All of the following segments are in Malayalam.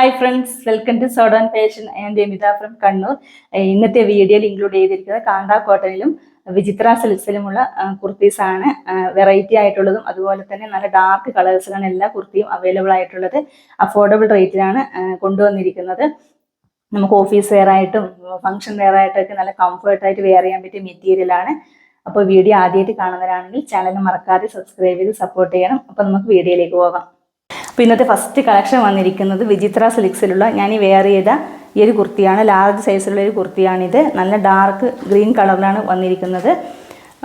Hi friends welcome to Sodan fashion and Amitha from Kannur ഇന്നത്തെ വീഡിയോയിൽ ഇൻക്ലൂഡ് ചെയ്തിരിക്കുന്നത് കാന്താ കോട്ടനിലും വിചിത്ര സിൽസിലുമുള്ള കുർത്തീസ് ആണ്. വെറൈറ്റി ആയിട്ടുള്ളതും അതുപോലെ തന്നെ നല്ല ഡാർക്ക് കളേഴ്സിലാണ് എല്ലാ കുർത്തിയും അവൈലബിൾ ആയിട്ടുള്ളത്. അഫോർഡബിൾ റേറ്റിലാണ് കൊണ്ടുവന്നിരിക്കുന്നത്. നമുക്ക് ഓഫീസ് വെയർ ആയിട്ടും ഫംഗ്ഷൻ വെയർ ആയിട്ടൊക്കെ നല്ല കംഫർട്ട് ആയിട്ട് വെയർ ചെയ്യാൻ പറ്റിയ മെറ്റീരിയലാണ് അപ്പോൾ വീഡിയോ ആദ്യമായിട്ട് കാണുന്നവരാണെങ്കിൽ ചാനൽ മറക്കാതെ സബ്സ്ക്രൈബ് ചെയ്ത് സപ്പോർട്ട് ചെയ്യണം. അപ്പോൾ നമുക്ക് വീഡിയോയിലേക്ക് പോകാം. അപ്പോൾ ഇന്നത്തെ ഫസ്റ്റ് കളക്ഷൻ വന്നിരിക്കുന്നത് വിചിത്ര സിലിക്സിലുള്ള ഞാൻ ഈ വെയർ ചെയ്ത ഈ ഒരു കുർത്തിയാണ്. ലാർജ് സൈസിലുള്ള ഒരു കുർത്തിയാണിത്. നല്ല ഡാർക്ക് ഗ്രീൻ കളറിലാണ് വന്നിരിക്കുന്നത്.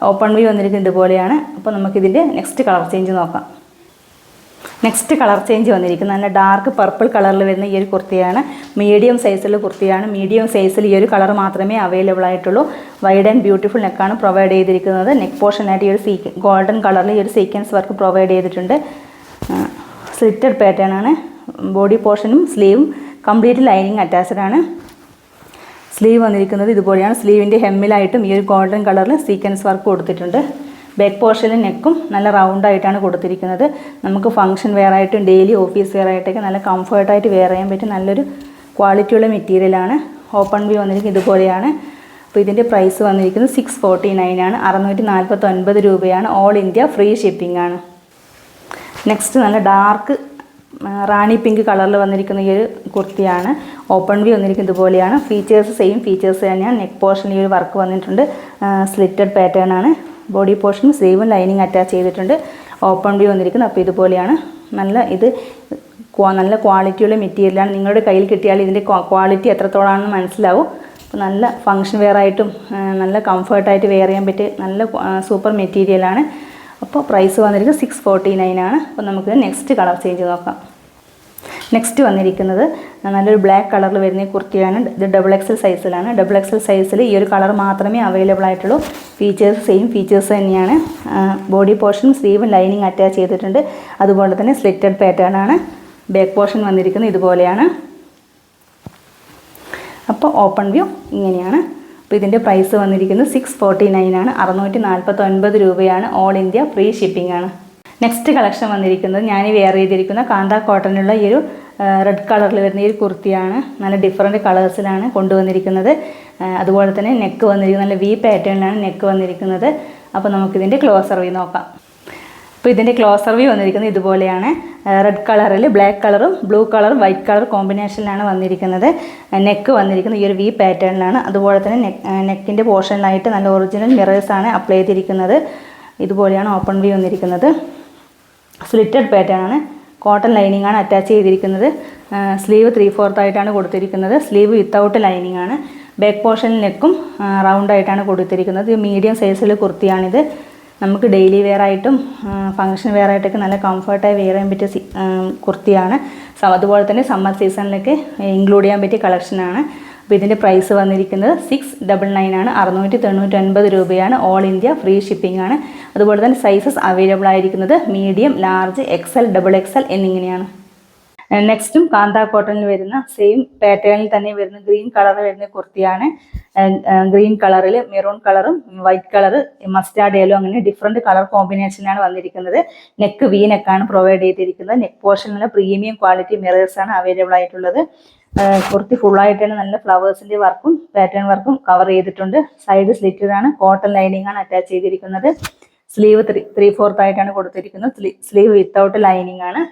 ഓപ്പൺ വ്യൂ വന്നിരിക്കുന്നത് ഇതുപോലെയാണ്. അപ്പോൾ നമുക്കിതിന്റെ നെക്സ്റ്റ് കളർ ചേഞ്ച് നോക്കാം. നെക്സ്റ്റ് കളർ ചേഞ്ച് വന്നിരിക്കുന്നത്. നല്ല ഡാർക്ക് പർപ്പിൾ കളറിൽ വരുന്ന ഈ ഒരു കുർത്തിയാണ്. മീഡിയം സൈസിലുള്ള കുർത്തിയാണ്. മീഡിയം സൈസിൽ ഈ ഒരു കളർ മാത്രമേ അവൈലബിൾ ആയിട്ടുള്ളൂ. വൈഡ് ആൻഡ് ബ്യൂട്ടിഫുൾ നെക്കാണ് പ്രൊവൈഡ് ചെയ്തിരിക്കുന്നത്. നെക്ക് പോർഷനായിട്ട് ഈ ഒരു സീക്വൻ ഗോൾഡൻ കളറിൽ ഈ ഒരു സീക്വൻസ് വർക്ക് പ്രൊവൈഡ് ചെയ്തിട്ടുണ്ട്. സ്ലിറ്റഡ് പാറ്റേൺ ആണ്. ബോഡി പോർഷനും സ്ലീവും കംപ്ലീറ്റ് ലൈനിങ് അറ്റാച്ച്ഡ് ആണ്. സ്ലീവ് വന്നിരിക്കുന്നത് ഇതുപോലെയാണ്. സ്ലീവിന്റെ ഹെമ്മിലായിട്ടും ഈ ഒരു ഗോൾഡൻ കളറിൽ സീക്വൻസ് വർക്ക് കൊടുത്തിട്ടുണ്ട്. ബാക്ക് പോർഷനിൽ നെക്കും നല്ല റൗണ്ടായിട്ടാണ് കൊടുത്തിരിക്കുന്നത്. നമുക്ക് ഫംഗ്ഷൻ വെയർ ആയിട്ടും ഡെയിലി ഓഫീസ് വെയർ ആയിട്ടൊക്കെ നല്ല കംഫർട്ടായിട്ട് വെയർ ചെയ്യാൻ പറ്റും നല്ലൊരു ക്വാളിറ്റിയുള്ള മെറ്റീരിയലാണ് ഓപ്പൺ വ്യൂ വന്നിരിക്കുന്നത് ഇതുപോലെയാണ്. അപ്പോൾ ഇതിന്റെ പ്രൈസ് വന്നിരിക്കുന്നത് സിക്സ് ഫോർട്ടി നയൻ ആണ്. അറുന്നൂറ്റി നാൽപ്പത്തൊൻപത് രൂപയാണ്. ഓൾ ഇന്ത്യ ഫ്രീ ഷിപ്പിംഗ് ആണ്. നെക്സ്റ്റ് നല്ല ഡാർക്ക് റാണി പിങ്ക് കളറിൽ വന്നിരിക്കുന്ന ഈ ഒരു കുർത്തിയാണ്. ഓപ്പൺ വ്യൂ വന്നിരിക്കുന്നത് ഇതുപോലെയാണ്. ഫീച്ചേഴ്സ് സെയിം ഫീച്ചേഴ്സ് തന്നെയാണ്. നെക്ക് പോർഷനിൽ ഈ ഒരു വർക്ക് വന്നിട്ടുണ്ട്. സ്ലിറ്റഡ് പാറ്റേൺ ആണ്. ബോഡി പോർഷനും സ്ലീവും ലൈനിങ് അറ്റാച്ച് ചെയ്തിട്ടുണ്ട്. ഓപ്പൺ വ്യൂ വന്നിരിക്കുന്നത്. അപ്പോൾ ഇതുപോലെയാണ്. നല്ല ഇത് നല്ല ക്വാളിറ്റിയുള്ള മെറ്റീരിയലാണ് നിങ്ങളുടെ കയ്യിൽ കിട്ടിയാൽ ഇതിന്റെ ക്വാളിറ്റി എത്രത്തോളാണെന്ന് മനസ്സിലാവും. അപ്പോൾ നല്ല ഫങ്ഷൻ വെയർ ആയിട്ടും നല്ല കംഫർട്ടായിട്ട് വെയർ ചെയ്യാൻ പറ്റിയ നല്ല സൂപ്പർ മെറ്റീരിയലാണ് അപ്പോൾ പ്രൈസ് വന്നിരിക്കുന്നത് സിക്സ് ഫോർട്ടി നയൻ ആണ്. അപ്പോൾ നമുക്ക് നെക്സ്റ്റ് കളർ ചേഞ്ച് നോക്കാം. നെക്സ്റ്റ് വന്നിരിക്കുന്നത് നല്ലൊരു ബ്ലാക്ക് കളറിൽ വരുന്ന കുർത്തിയാണ് ഇത് ഡബിൾ എക്സൽ സൈസിലാണ് ഡബിൾ എക്സൽ സൈസിൽ ഈ ഒരു കളർ മാത്രമേ അവൈലബിൾ ആയിട്ടുള്ളൂ. ഫീച്ചേഴ്സ് സെയിം ഫീച്ചേഴ്സ് തന്നെയാണ്. ബോഡി പോർഷൻ സ്ലീവും ലൈനിങ് അറ്റാച്ച് ചെയ്തിട്ടുണ്ട്. അതുപോലെ തന്നെ സ്ലിറ്റഡ് പാറ്റേൺ ആണ്. ബാക്ക് പോർഷൻ വന്നിരിക്കുന്നത് ഇതുപോലെയാണ്. അപ്പോൾ ഓപ്പൺ വ്യൂ ഇങ്ങനെയാണ്. അപ്പോൾ ഇതിന്റെ പ്രൈസ് വന്നിരിക്കുന്നത് സിക്സ് ഫോർട്ടി നയൻ ആണ്. അറുന്നൂറ്റി നാൽപ്പത്തൊൻപത് രൂപയാണ് ഓൾ ഇന്ത്യ ഫ്രീ ഷിപ്പിംഗ് ആണ്. നെക്സ്റ്റ് കളക്ഷൻ വന്നിരിക്കുന്നത് ഞാൻ വെയർ ചെയ്തിരിക്കുന്ന കാന്ത കോട്ടണിലുള്ള ഈ ഒരു റെഡ് കളറിൽ വരുന്ന ഈ ഒരു കുർത്തിയാണ്. നല്ല ഡിഫറെന്റ് കളേഴ്സിലാണ് കൊണ്ടുവന്നിരിക്കുന്നത്. അതുപോലെ തന്നെ നെക്ക് വന്നിരിക്കുന്നത് നല്ല വി പാറ്റേണിലാണ് നെക്ക് വന്നിരിക്കുന്നത്. അപ്പോൾ നമുക്കിതിന്റെ ക്ലോസർ വ്യൂ നോക്കാം. അപ്പോൾ ഇതിന്റെ ക്ലോസർ വ്യൂ വന്നിരിക്കുന്നത് ഇതുപോലെയാണ്. റെഡ് കളറിൽ ബ്ലാക്ക് കളറും ബ്ലൂ കളറും വൈറ്റ് കളർ കോമ്പിനേഷനിലാണ് വന്നിരിക്കുന്നത്. നെക്ക് വന്നിരിക്കുന്നത് ഈ ഒരു വി പാറ്റേണിലാണ് അതുപോലെ തന്നെ നെക്ക് നെക്കിന്റെ പോർഷനിലായിട്ട് നല്ല ഒറിജിനൽ മിറേഴ്സാണ് അപ്ലൈ ചെയ്തിരിക്കുന്നത്. ഇതുപോലെയാണ് ഓപ്പൺ വ്യൂ വന്നിരിക്കുന്നത്. സ്ലിറ്റഡ് പാറ്റേൺ ആണ്. കോട്ടൺ ലൈനിങ് ആണ് അറ്റാച്ച് ചെയ്തിരിക്കുന്നത്. സ്ലീവ് ത്രീ ഫോർത്ത് ആയിട്ടാണ് കൊടുത്തിരിക്കുന്നത്. സ്ലീവ് വിത്തൗട്ട് ലൈനിങ് ആണ്. ബാക്ക് പോർഷനിൽ നെക്കും റൗണ്ട് ആയിട്ടാണ് കൊടുത്തിരിക്കുന്നത്. മീഡിയം സൈസിൽ കുർത്തിയാണിത്. നമുക്ക് ഡെയിലി വെയർ ആയിട്ടും ഫങ്ഷൻ വെയർ ആയിട്ടൊക്കെ നല്ല കംഫർട്ടായി വെയർ ചെയ്യാൻ പറ്റിയ കുർത്തിയാണ്. അതുപോലെ തന്നെ സമ്മർ സീസണിലൊക്കെ ഇൻക്ലൂഡ് ചെയ്യാൻ പറ്റിയ കളക്ഷനാണ് അപ്പോൾ ഇതിന്റെ പ്രൈസ് വന്നിരിക്കുന്നത് സിക്സ് ഡബിൾ നയൻ ആണ്. അറുന്നൂറ്റി തൊണ്ണൂറ്റൊൻപത് രൂപയാണ്. ഓൾ ഇന്ത്യ ഫ്രീ ഷിപ്പിംഗ് ആണ്. അതുപോലെ തന്നെ സൈസസ് അവൈലബിൾ ആയിരിക്കുന്നത് medium large XL double XL എന്നിങ്ങനെയാണ്. നെക്സ്റ്റും കാന്താ കോട്ടണിൽ വരുന്ന സെയിം പാറ്റേണിൽ തന്നെ വരുന്ന ഗ്രീൻ കളറിൽ വരുന്ന കുർത്തിയാണ്. ഗ്രീൻ കളറിൽ മെറൂൺ കളറും വൈറ്റ് കളർ മസ്റ്റാർഡ് യെല്ലോ അങ്ങനെ ഡിഫറെന്റ് കളർ കോമ്പിനേഷനാണ് വന്നിരിക്കുന്നത്. നെക്ക് വി നെക്കാണ് പ്രൊവൈഡ് ചെയ്തിരിക്കുന്നത്. നെക്ക് പോർഷനിലുള്ള പ്രീമിയം ക്വാളിറ്റി മിറേഴ്സ് ആണ് അവൈലബിൾ ആയിട്ടുള്ളത്. കുർത്തി ഫുള്ളായിട്ട് തന്നെ നല്ല ഫ്ലവേഴ്സിന്റെ വർക്കും പാറ്റേൺ വർക്കും കവർ ചെയ്തിട്ടുണ്ട്. സൈഡ് സ്ലിറ്റഡ് ആണ് കോട്ടൺ ലൈനിങ് ആണ് അറ്റാച്ച് ചെയ്തിരിക്കുന്നത്. സ്ലീവ് ത്രീ ത്രീ ഫോർത്ത് ആയിട്ടാണ് കൊടുത്തിരിക്കുന്നത്. സ്ലീവ് വിത്തൗട്ട് ലൈനിങ് ആണ്.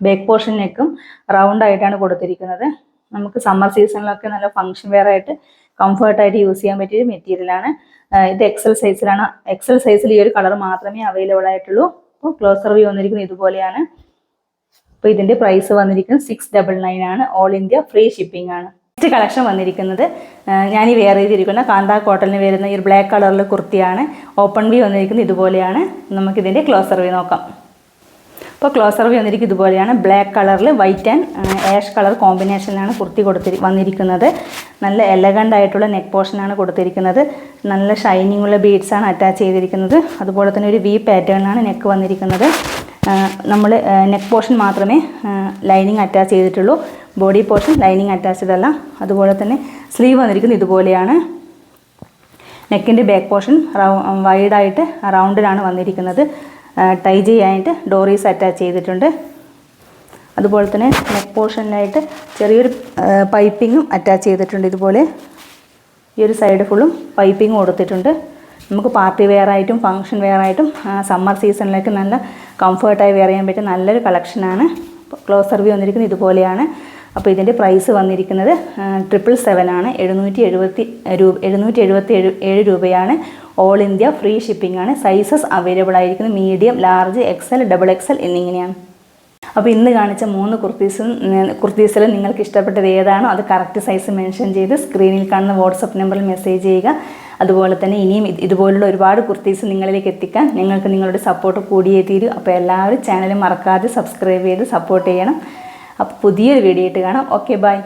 ബാക്ക് പോർഷനിലേക്കും റൗണ്ട് ആയിട്ടാണ് കൊടുത്തിരിക്കുന്നത്. നമുക്ക് സമ്മർ സീസണിലൊക്കെ നല്ല ഫംഗ്ഷൻ വെയർ ആയിട്ട് കംഫർട്ടായിട്ട് യൂസ് ചെയ്യാൻ പറ്റിയ മെറ്റീരിയലാണ് ഇത് എക്സൽ സൈസിലാണ് എക്സൽ സൈസിൽ ഈ ഒരു കളർ മാത്രമേ അവൈലബിൾ ആയിട്ടുള്ളൂ. അപ്പോൾ ക്ലോസർ വ്യൂ വന്നിരിക്കുന്നത് ഇതുപോലെയാണ്. അപ്പോൾ ഇതിന്റെ പ്രൈസ് വന്നിരിക്കുന്നത് സിക്സ് ഡബിൾ നയൻ ആണ്. ഓൾ ഇന്ത്യ ഫ്രീ ഷിപ്പിംഗ് ആണ്. നെക്സ്റ്റ് കളക്ഷൻ വന്നിരിക്കുന്നത് ഞാൻ ഈ വെയർ ചെയ്തിരിക്കുന്ന കാന്ത കോട്ടലിന് വരുന്ന ഈ ബ്ലാക്ക് കളറിലെ കുർത്തിയാണ്. ഓപ്പൺ വ്യൂ വന്നിരിക്കുന്നത് ഇതുപോലെയാണ്. നമുക്കിതിന്റെ ക്ലോസർ വ്യൂ നോക്കാം. അപ്പോൾ ക്ലോസർ വന്നിരിക്കും ഇതുപോലെയാണ്. ബ്ലാക്ക് കളറിൽ വൈറ്റ് ആൻഡ് ആഷ് കളർ കോമ്പിനേഷനിലാണ് കുർത്തി കൊടുത്തി വന്നിരിക്കുന്നത്. നല്ല എലഗന്റ് ആയിട്ടുള്ള നെക്ക് പോർഷനാണ് കൊടുത്തിരിക്കുന്നത്. നല്ല ഷൈനിങ് ഉള്ള ബീഡ്സ് ആണ് അറ്റാച്ച് ചെയ്തിരിക്കുന്നത്. അതുപോലെ തന്നെ ഒരു വി പാറ്റേണിലാണ് നെക്ക് വന്നിരിക്കുന്നത്. നമ്മൾ നെക്ക് പോർഷൻ മാത്രമേ ലൈനിങ് അറ്റാച്ച് ചെയ്തിട്ടുള്ളൂ. ബോഡി പോർഷൻ ലൈനിങ് അറ്റാച്ച്ഡ് അല്ല. അതുപോലെ തന്നെ സ്ലീവ് വന്നിരിക്കുന്നത് ഇതുപോലെയാണ്. നെക്കിന്റെ ബാക്ക് പോർഷൻ റൗ വൈഡായിട്ട് റൗണ്ടിലാണ് വന്നിരിക്കുന്നത്. ടൈ ചെയ്യാനായിട്ട് ഡോറീസ് അറ്റാച്ച് ചെയ്തിട്ടുണ്ട്. അതുപോലെ തന്നെ നെക്ക് പോർഷനിലായിട്ട് ചെറിയൊരു പൈപ്പിങ്ങും അറ്റാച്ച് ചെയ്തിട്ടുണ്ട് ഇതുപോലെ. ഈ ഒരു സൈഡ് ഫുള്ളും പൈപ്പിംഗ് കൊടുത്തിട്ടുണ്ട്. നമുക്ക് പാർട്ടി വെയർ ആയിട്ടും ഫംഗ്ഷൻ വെയർ ആയിട്ടും സമ്മർ സീസണിലേക്ക് നല്ല കംഫർട്ടായി വെയർ ചെയ്യാൻ പറ്റിയ നല്ലൊരു കളക്ഷനാണ് ക്ലോസ് വ്യൂ വന്നിരിക്കുന്നത് ഇതുപോലെയാണ്. അപ്പോൾ ഇതിന്റെ പ്രൈസ് വന്നിരിക്കുന്നത് ട്രിപ്പിൾ സെവൻ ആണ്. എഴുന്നൂറ്റി എഴുപത്തി രൂപ എഴുന്നൂറ്റി എഴുപത്തി ഏഴ് ഏഴ് രൂപയാണ്. ഓൾ ഇന്ത്യ ഫ്രീ ഷിപ്പിംഗ് ആണ്. സൈസസ് അവൈലബിൾ ആയിരിക്കുന്നത് medium large XL double XL എന്നിങ്ങനെയാണ്. അപ്പോൾ ഇന്ന് കാണിച്ച മൂന്ന് കുർത്തീസും കുർത്തീസിൽ നിങ്ങൾക്ക് ഇഷ്ടപ്പെട്ടത് ഏതാണോ അത് കറക്റ്റ് സൈസ് മെൻഷൻ ചെയ്ത് സ്ക്രീനിൽ കാണുന്ന വാട്സപ്പ് നമ്പറിൽ മെസ്സേജ് ചെയ്യുക. അതുപോലെ തന്നെ ഇനിയും ഇതുപോലുള്ള ഒരുപാട് കുർത്തീസ് നിങ്ങളിലേക്ക് എത്തിക്കാൻ നിങ്ങൾക്ക് നിങ്ങളുടെ സപ്പോർട്ട് കൂടിയേ തീരൂ. അപ്പോൾ എല്ലാവരും ചാനൽ മറക്കാതെ സബ്സ്ക്രൈബ് ചെയ്ത് സപ്പോർട്ട് ചെയ്യണം. അപ്പോൾ പുതിയൊരു വീഡിയോ ആയിട്ട് കാണാം. Okay bye